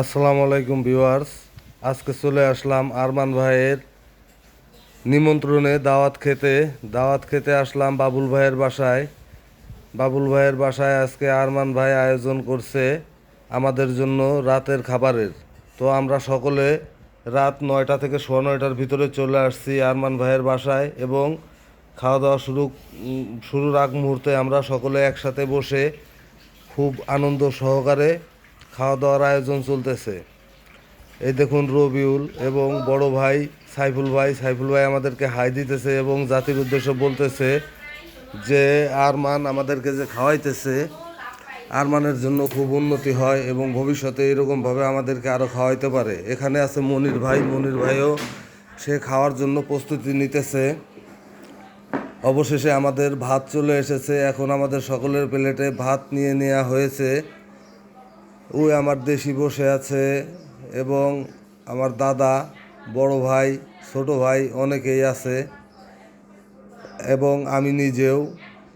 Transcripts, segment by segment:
আসসালামু আলাইকুম ভিউয়ার্স। আজকে চলে আসলাম আরমান ভাইয়ের নিমন্ত্রণে দাওয়াত খেতে। দাওয়াত খেতে আসলাম বাবুল ভাইয়ের বাসায়। বাবুল ভাইয়ের বাসায় আজকে আরমান ভাই আয়োজন করছে আমাদের জন্য রাতের খাবারের। তো আমরা সকলে রাত নয়টা থেকে সোয়া নয়টার ভিতরে চলে আসছি আরমান ভাইয়ের বাসায় এবং খাওয়া দাওয়া শুরু শুরুর আগ মুহূর্তে আমরা সকলে একসাথে বসে খুব আনন্দ সহকারে খাওয়া দাওয়ার আয়োজন চলতেছে। এই দেখুন রবিউল এবং বড় ভাই সাইফুল ভাই। সাইফুল ভাই আমাদেরকে হাই দিতেছে এবং জাতির উদ্দেশ্য বলতেছে যে, আরমান আমাদেরকে যে খাওয়াইতেছে, আরমানের জন্য খুব উন্নতি হয় এবং ভবিষ্যতে এরকমভাবে আমাদেরকে আরও খাওয়াইতে পারে। এখানে আছে মনির ভাই। মনির ভাইও সে খাওয়ার জন্য প্রস্তুতি নিতেছে। অবশেষে আমাদের ভাত চলে এসেছে। এখন আমাদের সকলের প্লেটে ভাত নিয়ে নেওয়া হয়েছে। ওই আমার দেশি বসে আছে এবং আমার দাদা, বড় ভাই, ছোট ভাই অনেকেই আছে এবং আমি নিজেও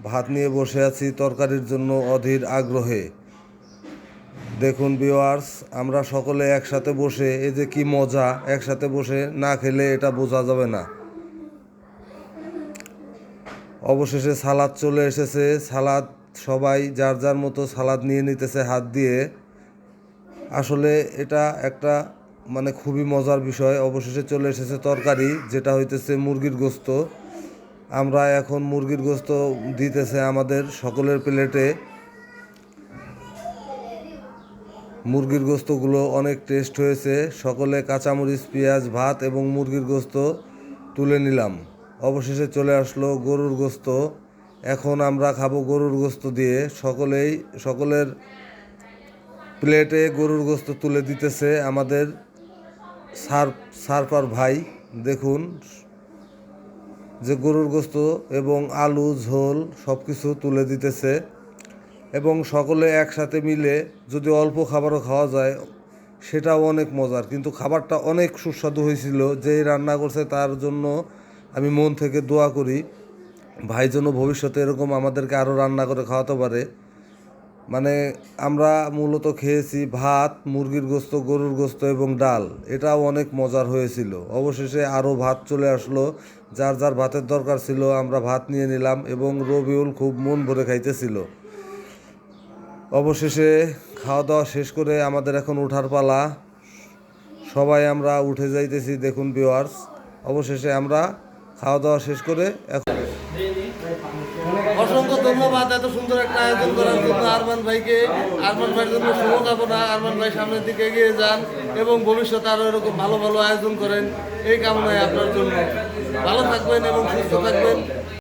ভাত নিয়ে বসে আছি তরকারির জন্য অধীর আগ্রহে। দেখুন ভিওয়ার্স আমরা সকলে একসাথে বসে, এই যে কি মজা, একসাথে বসে না খেলে এটা বোঝা যাবে না। অবশেষে সালাদ চলে এসেছে, সালাদ সবাই যার যার মতো সালাদ নিয়ে নিতেছে হাত দিয়ে। আসলে এটা একটা মানে খুবই মজার বিষয়। অবশেষে চলে এসেছে তরকারি, যেটা হইতেছে মুরগির গোস্ত। আমরা এখন মুরগির গোস্ত দিতেছে আমাদের সকলের প্লেটে। মুরগির গোস্তগুলো অনেক টেস্ট হয়েছে। সকলে কাঁচামরিচ, পেঁয়াজ, ভাত এবং মুরগির গোস্ত তুলে নিলাম। অবশেষে চলে আসলো গরুর গোস্ত। এখন আমরা খাব গরুর গোস্ত দিয়ে। সকলেই, সকলের প্লেটে গরুর গোস্ত তুলে দিতেছে আমাদের সার, সারপার ভাই। দেখুন যে গরুর গোস্ত এবং আলু, ঝোল সব কিছু তুলে দিতেছে এবং সকলে একসাথে মিলে যদি অল্প খাবারও খাওয়া যায়, সেটাও অনেক মজার। কিন্তু খাবারটা অনেক সুস্বাদু হয়েছিল যেই রান্না করছে তার জন্য আমি মন থেকে দোয়া করি, ভাই যেন ভবিষ্যতে এরকম আমাদেরকে আরও রান্না করে খাওয়াতে পারে। মানে আমরা মূলত খেয়েছি ভাত, মুরগির গোস্ত, গরুর গোস্ত এবং ডাল। এটাও অনেক মজার হয়েছিল। অবশেষে আরও ভাত চলে আসলো। যার যার ভাতের দরকার ছিল, আমরা ভাত নিয়ে নিলাম এবং রবিউল খুব মন ভরে খাইতেছিল। অবশেষে খাওয়া দাওয়া শেষ করে আমাদের এখন উঠার পালা। সবাই আমরা উঠে যাইতেছি, দেখুন ভিওয়ার্স অবশেষে আমরা খাওয়া দাওয়া শেষ করে এখন ধন্যবাদ, এত সুন্দর একটা আয়োজন করার জন্য আরমান ভাইকে। আরমান ভাইয়ের জন্য শুভকামনা। আরমান ভাই সামনের দিকে এগিয়ে যান এবং ভবিষ্যতে আরও এরকম ভালো ভালো আয়োজন করেন। এই কামনায় আপনার জন্য। ভালো থাকবেন এবং সুস্থ থাকবেন।